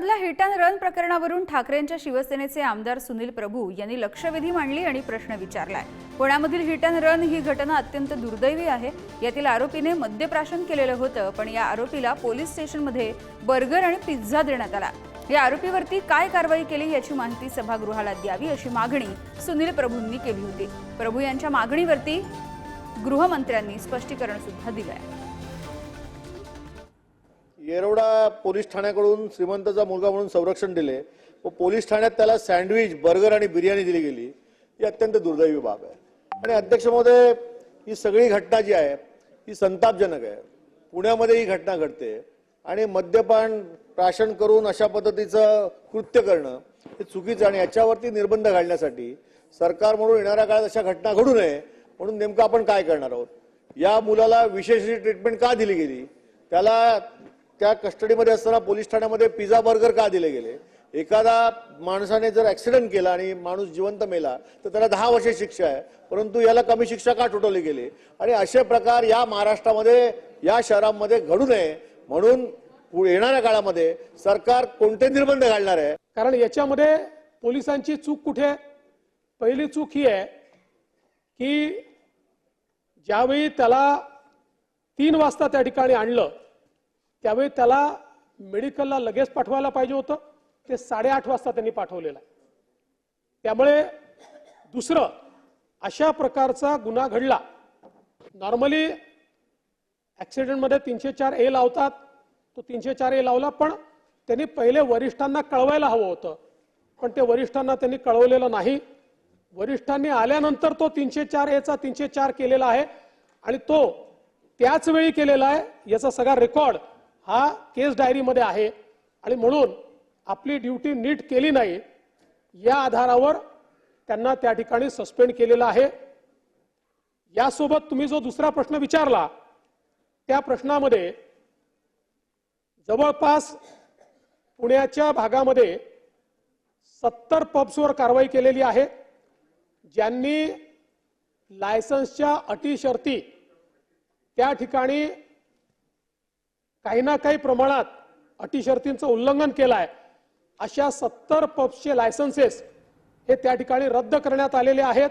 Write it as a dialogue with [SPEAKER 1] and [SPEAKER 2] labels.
[SPEAKER 1] पुण्यामधल्या hit and run प्रकरणावरून ठाकरेंच्या शिवसेनेचे आमदार सुनील प्रभू यांनी लक्षवेधी मांडली आणि प्रश्न विचारलाय. पुण्यामधील हिट अँड रन ही घटना अत्यंत दुर्दैवी आहे. यातील आरोपीने मद्यप्राशन केलेलं होतं पण या आरोपीला पोलीस स्टेशनमध्ये बर्गर आणि पिझ्झा देण्यात आला. या आरोपीवरती काय कारवाई केली याची माहिती सभागृहाला द्यावी अशी मागणी सुनील प्रभूंनी केली होती. प्रभू यांच्या मागणीवरती गृहमंत्र्यांनी स्पष्टीकरण सुद्धा दिलं आहे
[SPEAKER 2] येरवडा पोलीस ठाण्याकडून श्रीमंतचा मुलगा म्हणून संरक्षण दिले. व पोलीस ठाण्यात त्याला सँडविच बर्गर आणि बिर्याणी दिली गेली. ही अत्यंत दुर्दैवी बाब आहे. आणि अध्यक्ष महोदय ही सगळी घटना जी आहे ही संतापजनक आहे. पुण्यामध्ये ही घटना घडते. आणि मद्यपान प्राशन करून अशा पद्धतीचं कृत्य करणं हे चुकीचं आणि याच्यावरती निर्बंध घालण्यासाठी सरकार म्हणून येणाऱ्या काळात अशा घटना घडू नये म्हणून नेमकं आपण काय करणार आहोत? या मुलाला विशेष ट्रीटमेंट का दिली गेली? त्याला त्या कस्टडीमध्ये असताना पोलीस ठाण्यामध्ये पिझ्झा बर्गर का दिले गेले? एखादा माणसाने जर ऍक्सिडेंट केला आणि माणूस जिवंत मेला तर त्याला दहा वर्षे शिक्षा आहे. परंतु याला कमी शिक्षा का ठोठवली गेली? आणि असे प्रकार या महाराष्ट्रामध्ये या शहरामध्ये घडू नये. म्हणून पु- येणाऱ्या काळामध्ये सरकार कोणते निर्बंध घालणार आहे?
[SPEAKER 3] कारण याच्यामध्ये पोलिसांची चूक कुठे आहे? पहिली चूक ही आहे की ज्यावेळी त्याला तीन वाजता त्या ठिकाणी आणलं त्यावेळी त्याला मेडिकलला लगेच पाठवायला पाहिजे होतं. ते साडेआठ वाजता त्यांनी पाठवलेलं आहे. त्यामुळे दुसरं अशा प्रकारचा गुन्हा घडला. नॉर्मली ॲक्सिडेंटमध्ये तीनशे चार ए लावतात. तो तीनशे चार ए लावला पण त्यांनी पहिले वरिष्ठांना कळवायला हवं होतं. पण ते वरिष्ठांना त्यांनी कळवलेलं नाही. वरिष्ठांनी आल्यानंतर तो तीनशे चार एचा तीनशे चार केलेला आहे. आणि तो त्याच वेळी केलेला आहे याचा सगळा रेकॉर्ड हा केस डायरीमध्ये आहे. आणि म्हणून आपली ड्युटी नीट केली नाही या आधारावर त्यांना त्या ठिकाणी सस्पेंड केलेलं आहे. यासोबत तुम्ही जो दुसरा प्रश्न विचारला त्या प्रश्नामध्ये जवळपास पुण्याच्या भागामध्ये सत्तर पब्सवर कारवाई केलेली आहे. ज्यांनी लायसन्सच्या अटी शर्ती त्या ठिकाणी काही ना काही प्रमाणात अटी शर्तींचं उल्लंघन केलं आहे अशा सत्तर पब्सचे लायसन्सेस हे त्या ठिकाणी रद्द करण्यात आलेले आहेत.